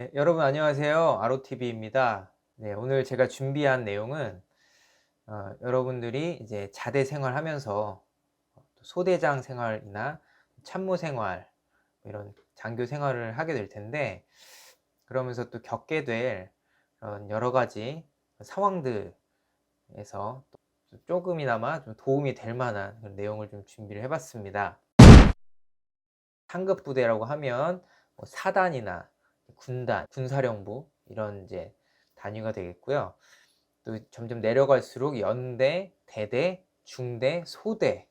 네, 여러분 안녕하세요. 아로TV입니다. 네, 오늘 제가 준비한 내용은 어, 여러분들이 이제 자대 생활하면서 또 소대장 생활이나 참모 생활 뭐 이런 장교 생활을 하게 될 텐데 그러면서 또 겪게 될 그런 여러 가지 상황들에서 또 조금이나마 좀 도움이 될 만한 그런 내용을 좀 준비를 해봤습니다. 상급 부대라고 하면 뭐 사단이나 군단, 군사령부 이런 이제 단위가 되겠고요. 또 점점 내려갈수록 연대, 대대, 중대, 소대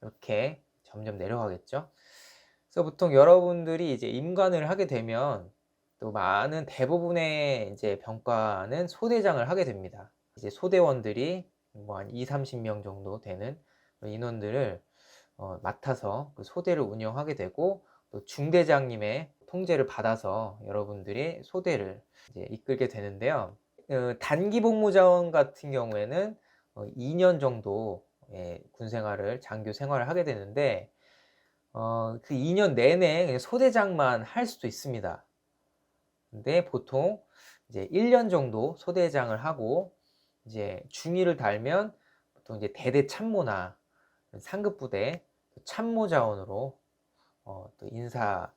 이렇게 점점 내려가겠죠. 그래서 보통 여러분들이 이제 임관을 하게 되면 또 많은 대부분의 이제 병과는 소대장을 하게 됩니다. 이제 소대원들이 뭐 한 2, 30명 정도 되는 인원들을 어, 맡아서 그 소대를 운영하게 되고 또 중대장님의 통제를 받아서 여러분들이 소대를 이끌게 되는데요. 어, 단기 복무 자원 같은 경우에는 어, 2년 정도 의군 생활을 장교 생활을 하게 되는데 어, 그 2년 내내 소대장만 할 수도 있습니다. 근데 보통 이제 1년 정도 소대장을 하고 이제 중위를 달면 보통 이제 대대 참모나 상급 부대 참모 자원으로 어, 또 인사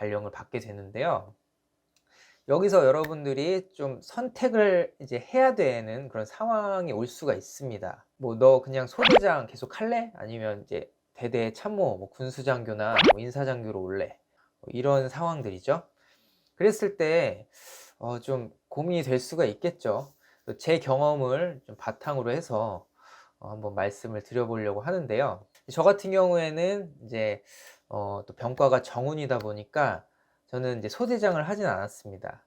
발령을 받게 되는데요. 여기서 여러분들이 좀 선택을 이제 해야 되는 그런 상황이 올 수가 있습니다. 뭐 너 그냥 소대장 계속 할래? 아니면 이제 대대 참모, 뭐 군수장교나 뭐 인사장교로 올래? 뭐 이런 상황들이죠. 그랬을 때, 어, 좀 고민이 될 수가 있겠죠. 제 경험을 좀 바탕으로 해서 어, 한번 말씀을 드려보려고 하는데요. 저 같은 경우에는 이제 어, 또 병과가 정운이다 보니까 저는 이제 소대장을 하진 않았습니다.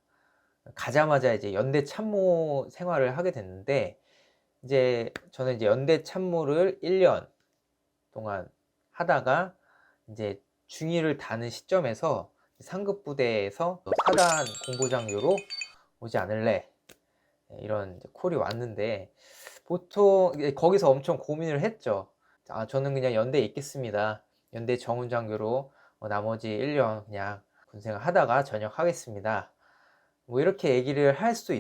가자마자 이제 연대 참모 생활을 하게 됐는데 이제 저는 이제 연대 참모를 1년 동안 하다가 이제 중위를 다는 시점에서 상급 부대에서 사단 공보장교로 오지 않을래 이런 콜이 왔는데 보통 거기서 엄청 고민을 했죠. 아 저는 그냥 연대에 있겠습니다. 연대 정훈장교로 어, 나머지 1년 그냥 군생활 하다가 전역하겠습니다. 뭐 이렇게 얘기를 할수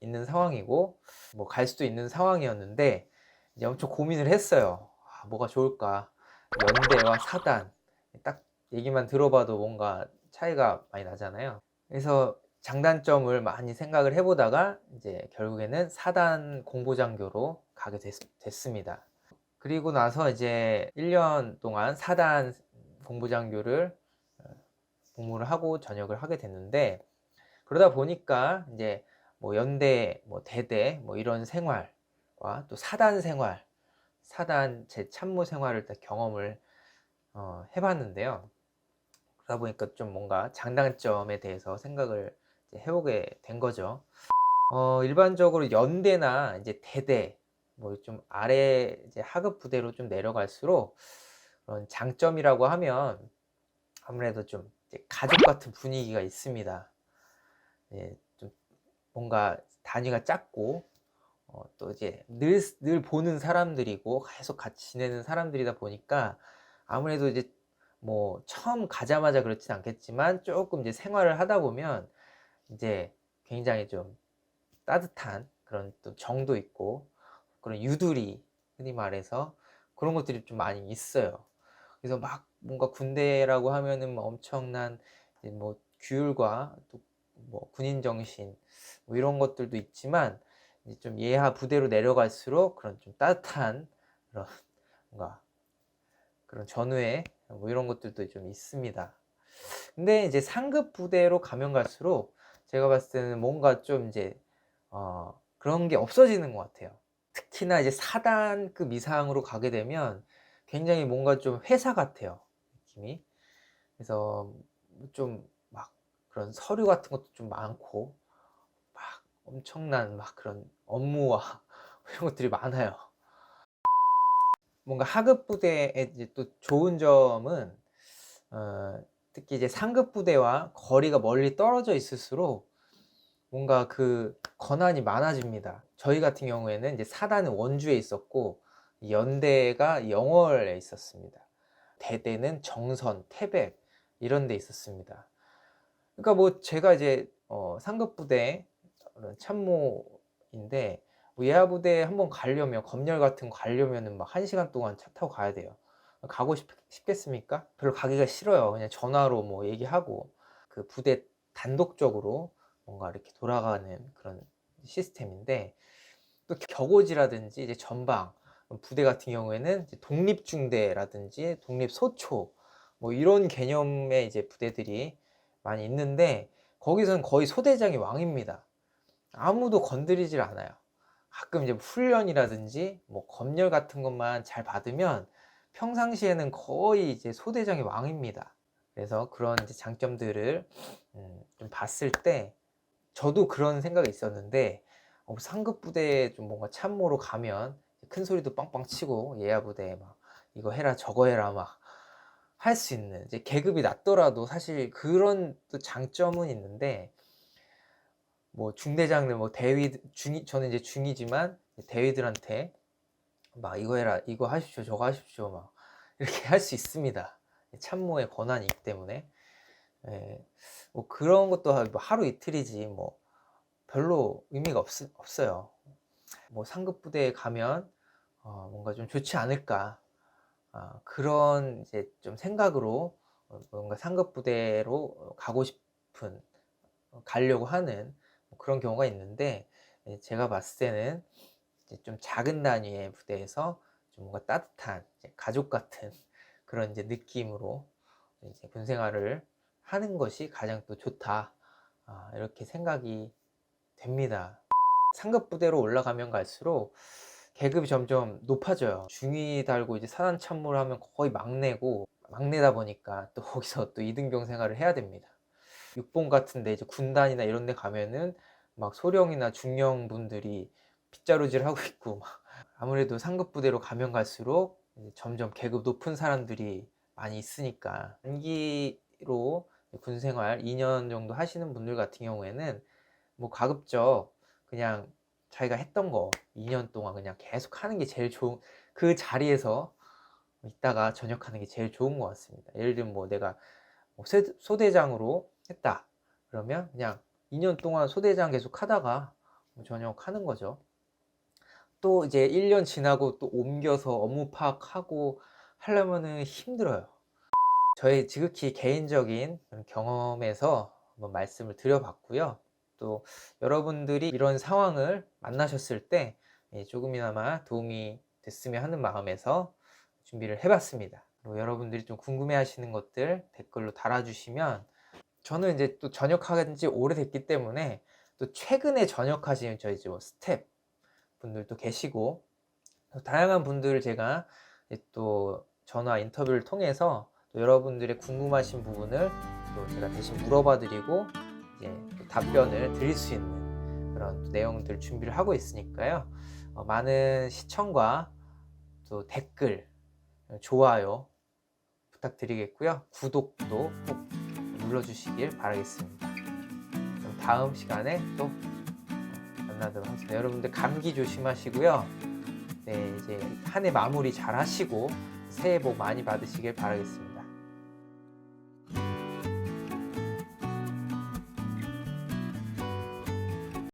있는 상황이고 뭐 갈 수도 있는 상황이었는데 이제 엄청 고민을 했어요. 아, 뭐가 좋을까? 연대와 사단 딱 얘기만 들어봐도 뭔가 차이가 많이 나잖아요. 그래서 장단점을 많이 생각을 해보다가 이제 결국에는 사단 공보장교로 가게 됐, 됐습니다. 그리고 나서 이제 1년 동안 사단 공보장교를 어, 복무를 하고 전역을 하게 됐는데 그러다 보니까 이제 뭐 연대, 뭐 대대, 뭐 이런 생활과 또 사단 생활, 사단 제 참모 생활을 다 경험을 어, 해봤는데요. 그러다 보니까 좀 뭔가 장단점에 대해서 생각을 해보게 된 거죠. 어, 일반적으로 연대나 이제 대대, 뭐 좀 아래 이제 하급 부대로 좀 내려갈수록 그런 장점이라고 하면 아무래도 좀 가족 같은 분위기가 있습니다. 예, 좀 뭔가 단위가 작고 어, 또 이제 늘, 늘 보는 사람들이고 계속 같이 지내는 사람들이다 보니까 아무래도 이제 뭐 처음 가자마자 그렇진 않겠지만 조금 이제 생활을 하다 보면 이제 굉장히 좀 따뜻한 그런 또 정도 있고 그런 유두리 흔히 말해서 그런 것들이 좀 많이 있어요. 그래서 막 뭔가 군대라고 하면은 뭐 엄청난 뭐 규율과 또 뭐 군인 정신 뭐 이런 것들도 있지만 좀 예하 부대로 내려갈수록 그런 좀 따뜻한 그런 뭔가 그런 전후에 뭐 이런 것들도 좀 있습니다. 근데 이제 상급 부대로 가면 갈수록 제가 봤을 때는 뭔가 좀 이제 어 그런 게 없어지는 것 같아요. 특히나 이제 사단급 이상으로 가게 되면 굉장히 뭔가 좀 회사 같아요. 느낌이. 그래서 좀 막 그런 서류 같은 것도 좀 많고 막 엄청난 막 그런 업무와 이런 것들이 많아요. 뭔가 하급 부대의 이제 또 좋은 점은 어, 특히 이제 상급 부대와 거리가 멀리 떨어져 있을수록 뭔가 그 권한이 많아집니다. 저희 같은 경우에는 이제 사단은 원주에 있었고 연대가 영월에 있었습니다. 대대는 정선, 태백 이런 데 있었습니다. 그러니까 뭐 제가 이제 어, 상급 부대 참모인데 뭐 예하 부대 한번 가려면 검열 같은 거 가려면은 막 한 시간 동안 차 타고 가야 돼요. 가고 싶, 싶겠습니까? 별로 가기가 싫어요. 그냥 전화로 뭐 얘기하고 그 부대 단독적으로 뭔가 이렇게 돌아가는 그런 시스템인데 또 격오지라든지 이제 전방 부대 같은 경우에는 독립중대라든지 독립소초 뭐 이런 개념의 이제 부대들이 많이 있는데 거기서는 거의 소대장이 왕입니다. 아무도 건드리질 않아요. 가끔 이제 훈련이라든지 뭐 검열 같은 것만 잘 받으면 평상시에는 거의 이제 소대장이 왕입니다. 그래서 그런 장점들을 음, 좀 봤을 때 저도 그런 생각이 있었는데 어, 상급 부대에 좀 뭔가 참모로 가면 큰 소리도 빵빵 치고 예하 부대에 막 이거 해라 저거 해라 막 할 수 있는 이제 계급이 낮더라도 사실 그런 또 장점은 있는데 뭐 중대장들 뭐 대위 중이 저는 이제 중이지만 대위들한테 막 이거 해라 이거 하십시오 저거 하십시오 막 이렇게 할 수 있습니다. 참모의 권한이 있기 때문에 예, 뭐 그런 것도 뭐 하루 이틀이지 뭐 별로 의미가 없, 없어요. 뭐 상급 부대에 가면 어, 뭔가 좀 좋지 않을까. 어, 그런 이제 좀 생각으로 어, 뭔가 상급 부대로 가고 싶은 어, 가려고 하는 뭐 그런 경우가 있는데 예, 제가 봤을 때는 좀 작은 단위의 부대에서 좀 뭔가 따뜻한 가족 같은 그런 이제 느낌으로 이제 군 생활을 하는 것이 가장 또 좋다 아, 이렇게 생각이 됩니다. 상급 부대로 올라가면 갈수록 계급이 점점 높아져요. 중위 달고 이제 사단 참모를 하면 거의 막내고 막내다 보니까 또 거기서 또 이등병 생활을 해야 됩니다. 육봉 같은데 이제 군단이나 이런 데 가면은 막 소령이나 중령 분들이 빗자루질 하고 있고 막 아무래도 상급 부대로 가면 갈수록 점점 계급 높은 사람들이 많이 있으니까 단기로 군 생활 2년 정도 하시는 분들 같은 경우에는 뭐 가급적 그냥 자기가 했던 거 2년 동안 그냥 계속 하는 게 제일 좋은 그 자리에서 있다가 전역하는 게 제일 좋은 것 같습니다. 예를 들면 뭐 내가 뭐 세- 소대장으로 했다 그러면 그냥 2년 동안 소대장 계속 하다가 뭐 전역하는 거죠. 또 이제 1년 지나고 또 옮겨서 업무 파악하고 하려면은 힘들어요. 저의 지극히 개인적인 경험에서 한번 말씀을 드려봤고요. 또 여러분들이 이런 상황을 만나셨을 때 예, 조금이나마 도움이 됐으면 하는 마음에서 준비를 해봤습니다. 여러분들이 좀 궁금해 하시는 것들 댓글로 달아주시면 저는 이제 또 전역한 지 오래됐기 때문에 또 최근에 전역하신 저희 뭐 스텝 분들도 계시고 또 다양한 분들을 제가 또 전화 인터뷰를 통해서 또 여러분들의 궁금하신 부분을 또 제가 대신 물어봐 드리고 이제 또 답변을 드릴 수 있는 그런 또 내용들 준비를 하고 있으니까요. 어, 많은 시청과 또 댓글, 좋아요 부탁드리겠고요. 구독도 꼭 눌러주시길 바라겠습니다. 그럼 다음 시간에 또 만나도록 하겠습니다. 여러분들 감기 조심하시고요. 네, 이제 한 해 마무리 잘 하시고 새해 복 많이 받으시길 바라겠습니다.